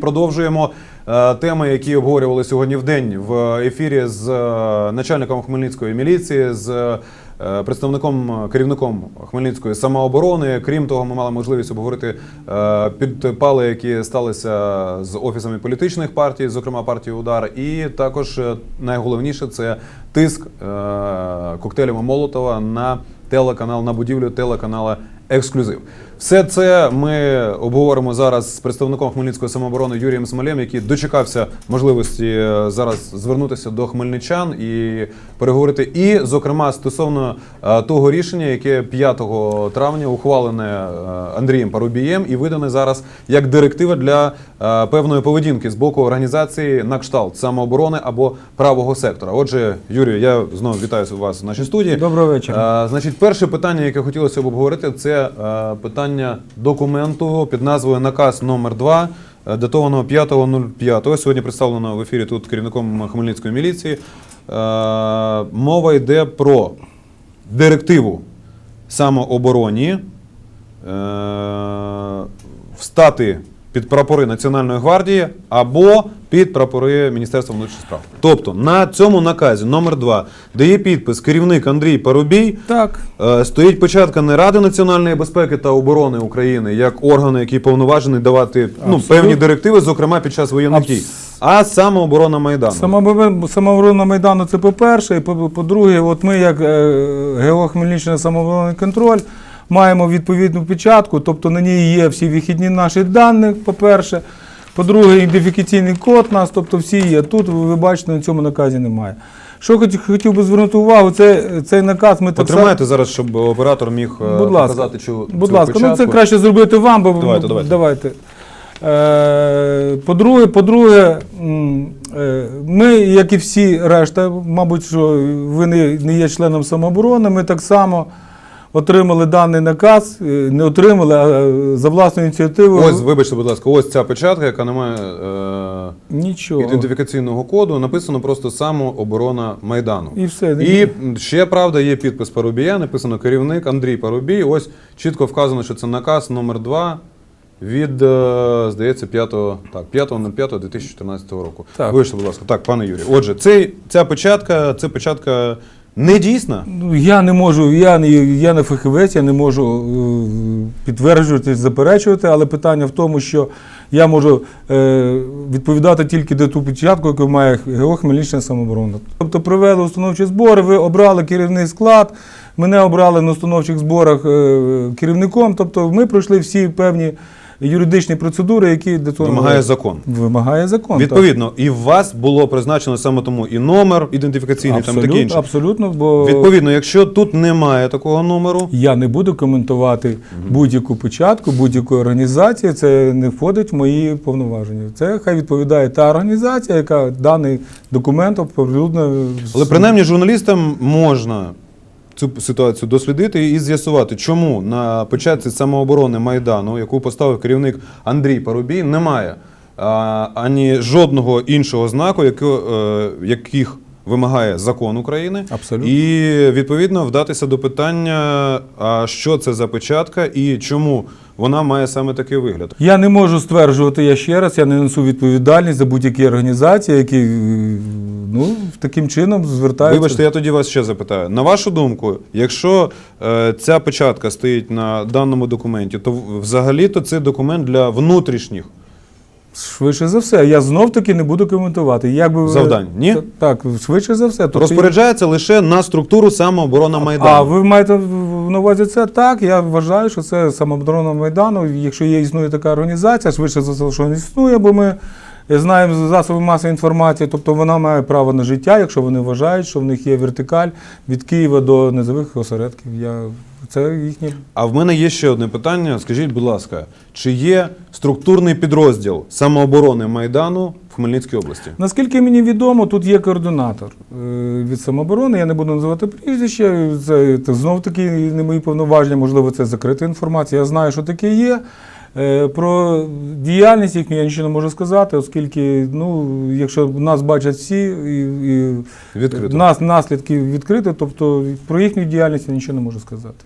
Продовжуємо е, теми, які обговорювали сьогодні в день в ефірі з е, начальником Хмельницької міліції, з е, представником керівником Хмельницької самооборони. Крім того, ми мали можливість обговорити підпали, які сталися з офісами політичних партій, зокрема партії Удар. І також найголовніше це тиск е, коктейлями Молотова на телеканал на будівлю телеканала Ексклюзив. Все це ми обговоримо зараз з представником Хмельницької самооборони Юрієм Смолєм, який дочекався можливості е, зараз звернутися до хмельничан і переговорити. І, зокрема, стосовно е, того рішення, яке 5 травня ухвалене е, Андрієм Парубієм і видане зараз як директива для певної поведінки з боку організації на кшталт самооборони або правого сектора. Отже, Юрію, я знову вітаю вас в нашій студії. Доброго вечора. Значить, перше питання, яке хотілося б обговорити, це е, питання документу під назвою Наказ номер 2 е, датованого 5.05. Сьогодні представлено в ефірі тут керівником Хмельницької міліції. Е, Мова йде про директиву самообороні е, встати під прапори Національної гвардії або під прапори Міністерства внутрішніх справ. Тобто на цьому наказі номер 2 де є підпис керівник Андрій Парубій, Так, Е, Стоїть початка не Ради національної безпеки та оборони України як органу, який повноважений давати ну, певні директиви, зокрема під час воєнних Абс- дій, а самооборона Майдану. самооборона Майдану це по-перше. І по- по-друге, от ми, як е, ГО самооборонний контроль, маємо відповідну печатку, тобто на ній є всі вихідні наші дані, по-перше. По-друге, ідентифікаційний код у нас, тобто всі є. Тут ви бачите, на цьому наказі немає. Що хотів би звернути увагу, це, цей наказ ми так Потримайте зараз, щоб оператор міг е, Будь ласка. показати цю, Будь цю ласка, ну це краще зробити вам, бо Давайте, давайте. давайте. Е, по-друге, по-друге, е, ми, як і всі решта, мабуть, що ви не є членом самооборони, ми так само отримали даний наказ, е, не отримали, а е, за власною ініціативою. Ось, вибачте, будь ласка, ось ця печатка, яка не має е, Нічого. ідентифікаційного коду, написано просто самооборона Майдану. І все. І ще правда є підпис Парубія, написано керівник Андрій Парубій. Ось чітко вказано, що це наказ номер 2 від, е, здається, 5, так, 5.05.2014 року. Так. Вийшли, будь ласка. Так, пане Юрію. Отже, цей, ця печатка, це печатка не дійсна. Ну, Я не можу, я не, я не фахівець, я не можу е, підтверджувати, заперечувати, але питання в тому, що я можу е, відповідати тільки до ту печатку, яку має ГО Хмельнична самооборона. Тобто провели установчі збори, ви обрали керівний склад, мене обрали на установчих зборах е, керівником. Тобто ми пройшли всі певні юридичні процедури, які до того Вимагає закон. вимагає закон. так. Відповідно, і в вас було призначено саме тому і номер ідентифікаційний, там таке Абсолютно, інше. абсолютно, бо Відповідно, якщо тут немає такого номеру, Я не буду коментувати будь-яку початку, будь-яку організацію. Це не входить в мої повноваження. Це хай відповідає та організація, яка даний документ оприлюднила. Але принаймні журналістам можна цю ситуацію дослідити і з'ясувати, чому на початці самооборони Майдану, яку поставив керівник Андрій Парубій, немає а, ані жодного іншого знаку, е, яких вимагає закон України. Абсолютно. І відповідно вдатися до питання, а що це за печатка і чому вона має саме такий вигляд. Я не можу стверджувати, я ще раз, я не несу відповідальність за будь-які організації, які ну, таким чином звертаються. Вибачте, я тоді вас ще запитаю. На вашу думку, якщо е, ця печатка стоїть на даному документі, то взагалі-то це документ для внутрішніх Швидше за все, я знов таки не буду коментувати. Як би ви- Завдань, ні? Т- Так, швидше за все. Тобто- розпоряджається лише на структуру самооборона Майдану. А ви маєте в- на увазі це так? Я вважаю, що це самооборона Майдану. Якщо є існує така організація, швидше за все, що не існує, бо ми знаємо засоби масової інформації, тобто вона має право на життя, якщо вони вважають, що в них є вертикаль від Києва до низових осередків. Я це їхнє. А в мене є ще одне питання. Скажіть, будь ласка, чи є структурний підрозділ самооборони Майдану в Хмельницькій області? Наскільки мені відомо, тут є координатор е, від самооборони. Я не буду називати прізвище. Це, це знов таки не мої повноваження, можливо, це закрита інформація. Я знаю, що таке є. Е, Про діяльність їхню я нічого не можу сказати, оскільки, ну, якщо нас бачать всі, і, і Відкрито. нас наслідки відкриті, тобто про їхню діяльність я нічого не можу сказати.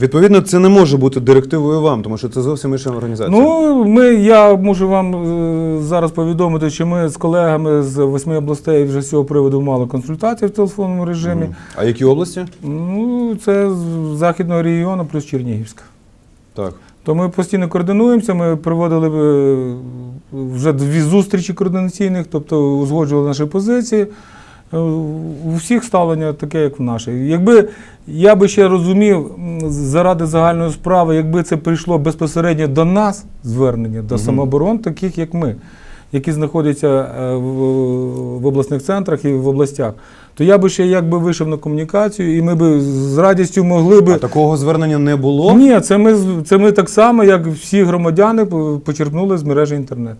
Відповідно, це не може бути директивою вам, тому що це зовсім інша організація. Ну, ми, я можу вам е, зараз повідомити, що ми з колегами з восьми областей вже з цього приводу мали консультації в телефонному режимі. Мгм. А які області? Ну, це з західного регіону плюс Чернігівська. Так. То ми постійно координуємося. Ми проводили е, вже дві зустрічі координаційних, тобто узгоджували наші позиції. Е, У всіх ставлення таке, як в нашій. Якби я би ще розумів заради загальної справи, якби це прийшло безпосередньо до нас, звернення до угу. самооборон, таких як ми, які знаходяться е, в, обласних центрах і в областях, то я би ще якби вийшов на комунікацію, і ми би з радістю могли би. А такого звернення не було? Ні, це ми, це ми так само, як всі громадяни, по- почерпнули з мережі інтернет.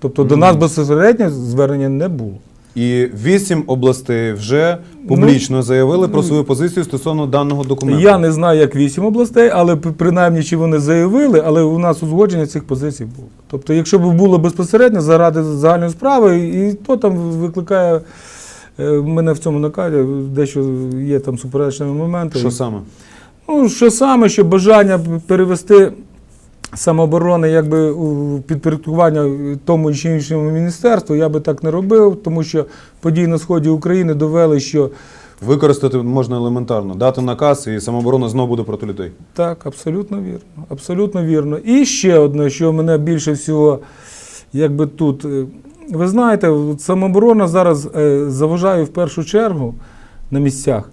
Тобто до Мгм. нас безпосередньо звернення не було. І вісім областей вже публічно заявили про свою позицію стосовно даного документу. Я не знаю, як вісім областей, але принаймні чи вони заявили, але у нас узгодження цих позицій було. Тобто, якщо б було безпосередньо заради загальної справи, і то там викликає е, мене в цьому наказі, дещо є там суперечними моменти. Що саме? Ну, що саме, що бажання перевести самооборони якби підпорядкування тому чи іншому міністерству, я би так не робив, тому що події на сході України довели, що Використати можна елементарно, дати наказ, і самооборона знову буде проти людей. так, абсолютно вірно. Абсолютно вірно. І ще одне, що мене більше всього, якби тут. е, Ви знаєте, самооборона зараз е, заважає в першу чергу на місцях.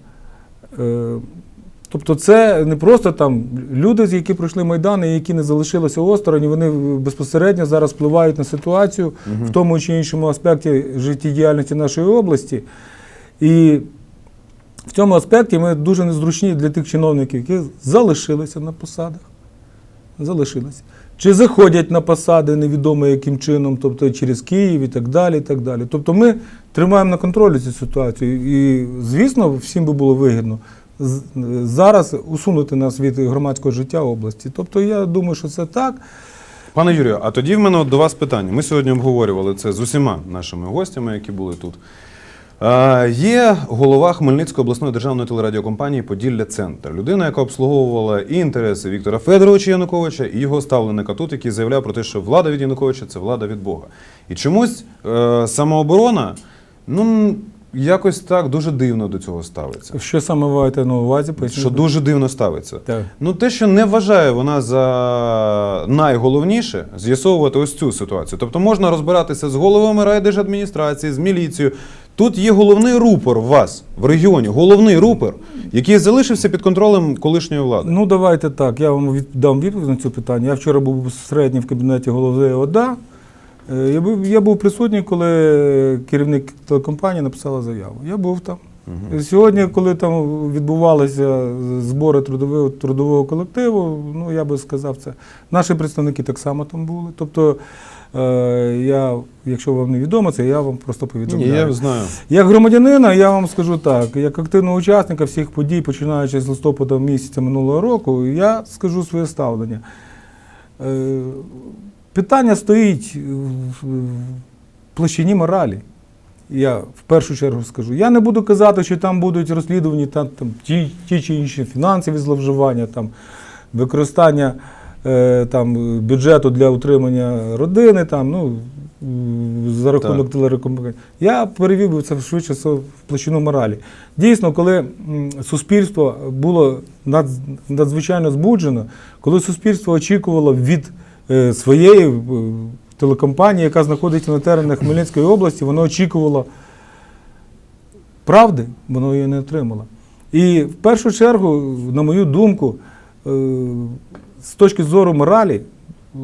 Тобто це не просто там люди, з які пройшли Майдани, які не залишилися осторонь, вони безпосередньо зараз впливають на ситуацію в тому чи іншому аспекті життєдіяльності нашої області. І в цьому аспекті ми дуже незручні для тих чиновників, які залишилися на посадах. Залишилися. Чи заходять на посади невідомо яким чином, тобто через Київ і так далі. І так далі. Тобто ми тримаємо на контролі цю ситуацію. І, звісно, всім би було вигідно зараз усунути нас від громадського життя області. Тобто я думаю, що це так. Пане Юрію, а тоді в мене до вас питання. Ми сьогодні обговорювали це з усіма нашими гостями, які були тут. Е, є голова Хмельницької обласної державної телерадіокомпанії Поділля Центр. Людина, яка обслуговувала і інтереси Віктора Федоровича Януковича, і його ставленика тут, який заявляв про те, що влада від Януковича це влада від Бога. І чомусь е, самооборона, ну якось так дуже дивно до цього ставиться. Що саме маєте на увазі? Що дуже дивно ставиться. Так. Ну, те, що не вважає вона за найголовніше з'ясовувати ось цю ситуацію. Тобто можна розбиратися з головами райдержадміністрації, з міліцією. Тут є головний рупор у вас в регіоні, головний рупор, який залишився під контролем колишньої влади. Ну, давайте так. Я вам від- дам відповідь на це питання. Я вчора був безпосередньо в кабінеті голови ОДА. Е, Я був, я був присутній, коли керівник телекомпанії написала заяву. Я був там. Сьогодні, коли там відбувалися збори трудового, трудового колективу, ну я би сказав це. Наші представники так само там були. Тобто, е, я, якщо вам не відомо це, я вам просто Ні, я знаю. Як громадянина, я вам скажу так, як активного учасника всіх подій, починаючи з листопада місяця минулого року, я скажу своє ставлення. Е, Питання стоїть в площині моралі. Я в першу чергу скажу. Я не буду казати, що там будуть розслідувані там, там, ті, ті чи інші фінансові зловживання, там, використання е, там, бюджету для утримання родини, там, ну, за рахунок Так. Я перевів би це швидше в площину моралі. Дійсно, коли суспільство було надзвичайно збуджено, коли суспільство очікувало від своєї е, телекомпанії, яка знаходиться на теренах Хмельницької області, воно очікувало правди, воно її не отримало. І в першу чергу, на мою думку, е, з точки зору моралі, е,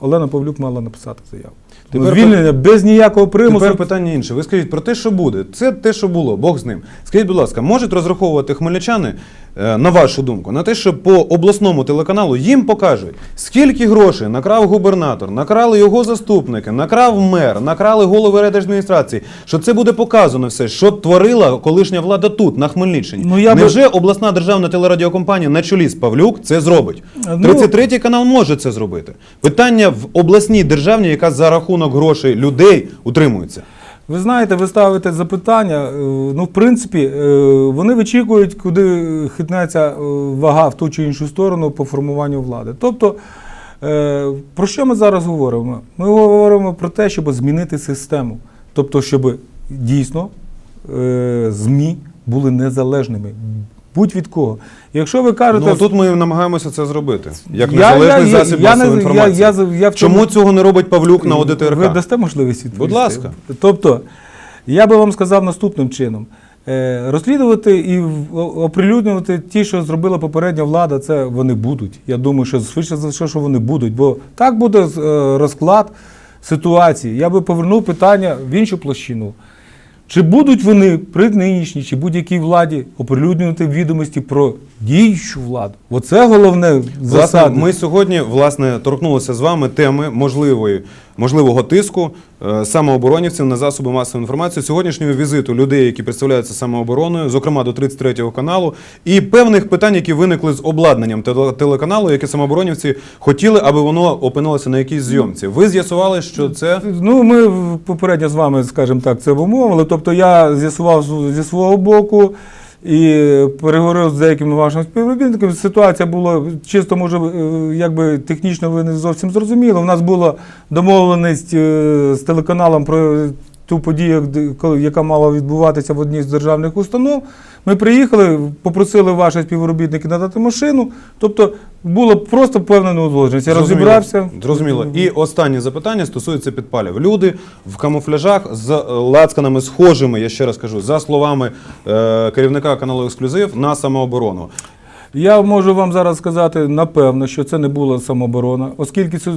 Олена Павлюк мала написати заяву. Тепер Звільнення без ніякого примусу. Тепер питання інше. Ви скажіть про те, що буде. Це те, що було, Бог з ним. Скажіть, будь ласка, можуть розраховувати хмельничани, е, на вашу думку, на те, що по обласному телеканалу їм покажуть, скільки грошей накрав губернатор, накрали його заступники, накрав мер, накрали голови райдержадміністрації, що це буде показано все, що творила колишня влада тут, на Хмельниччині. Ну, я би- обласна державна телерадіокомпанія на чолі з Павлюк це зробить? Ну- 33 канал може це зробити. Питання в обласній державній, яка за рахунок грошей людей утримується. Ви знаєте, ви ставите запитання. е, Ну, в принципі, е, вони вичікують, куди хитнеться е, вага в ту чи іншу сторону по формуванню влади. Тобто, про що ми зараз говоримо? Ми говоримо про те, щоб змінити систему. Тобто, щоб дійсно ЗМІ були незалежними. Будь від кого. Якщо ви кажете, Ну тут ми намагаємося це зробити. Як Я- незалежний я- засіб я масової не- інформації. я- я- Чому цього не робить Павлюк на ОДТРК? Ви дасте можливість відповісти? Будь ласка. Тобто, я би вам сказав наступним чином. Е, Розслідувати і в- о- оприлюднювати ті, що зробила попередня влада, це вони будуть. Я думаю, що швидше за все, що вони будуть. Бо так буде е, розклад ситуації. Я би повернув питання в іншу площину. Чи будуть вони при нинішній чи будь-якій владі оприлюднювати відомості про діючу владу? Оце головне Власне, ми сьогодні власне торкнулися з вами теми можливої, можливого тиску е, самооборонівців на засоби масової інформації, сьогоднішнього візиту людей, які представляються самообороною, зокрема до 33-го каналу, і певних питань, які виникли з обладнанням телеканалу, які самооборонівці хотіли, аби воно опинилося на якійсь зйомці. Ви з'ясували, що це Ну, ми попередньо з вами, скажімо так, це обумовили. Тобто я з'ясував зі свого боку і переговорив з деякими вашими співробітниками. Ситуація була чисто, може, е, якби технічно ви не зовсім зрозуміли. У нас була домовленість е, з телеканалом про ту подію, яка мала відбуватися в одній з державних установ. Ми приїхали, попросили ваші співробітники надати машину. Тобто було просто певна неузгодженість. Я Зрозуміло. розібрався. Зрозуміло. І останнє запитання стосується підпалів. Люди в камуфляжах з е, лацканами схожими, я ще раз кажу, за словами е, керівника каналу Ексклюзив на самооборону. Я можу вам зараз сказати напевно, що це не була самооборона, оскільки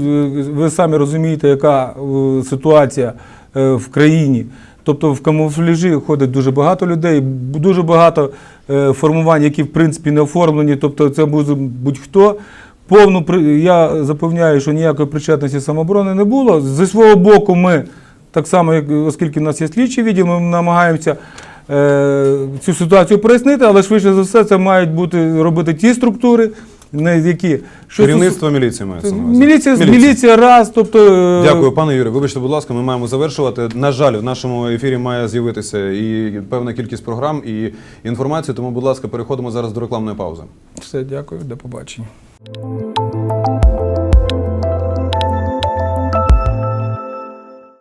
ви самі розумієте, яка е, ситуація е, в країні. Тобто в камуфляжі ходить дуже багато людей, дуже багато е, формувань, які в принципі не оформлені, тобто це буде будь-хто. Повну я запевняю, що ніякої причетності самооборони не було. Зі свого боку, ми так само, оскільки в нас є слідчий відділ, ми намагаємося цю ситуацію прояснити, але швидше за все це мають бути робити ті структури, не які що Керівництво міліції мається на увазі. міліція, міліція. раз, тобто е, Дякую, пане Юрію. Вибачте, будь ласка, ми маємо завершувати. На жаль, в нашому ефірі має з'явитися і певна кількість програм і інформації. Тому, будь ласка, переходимо зараз до рекламної паузи. Все, дякую, до побачення.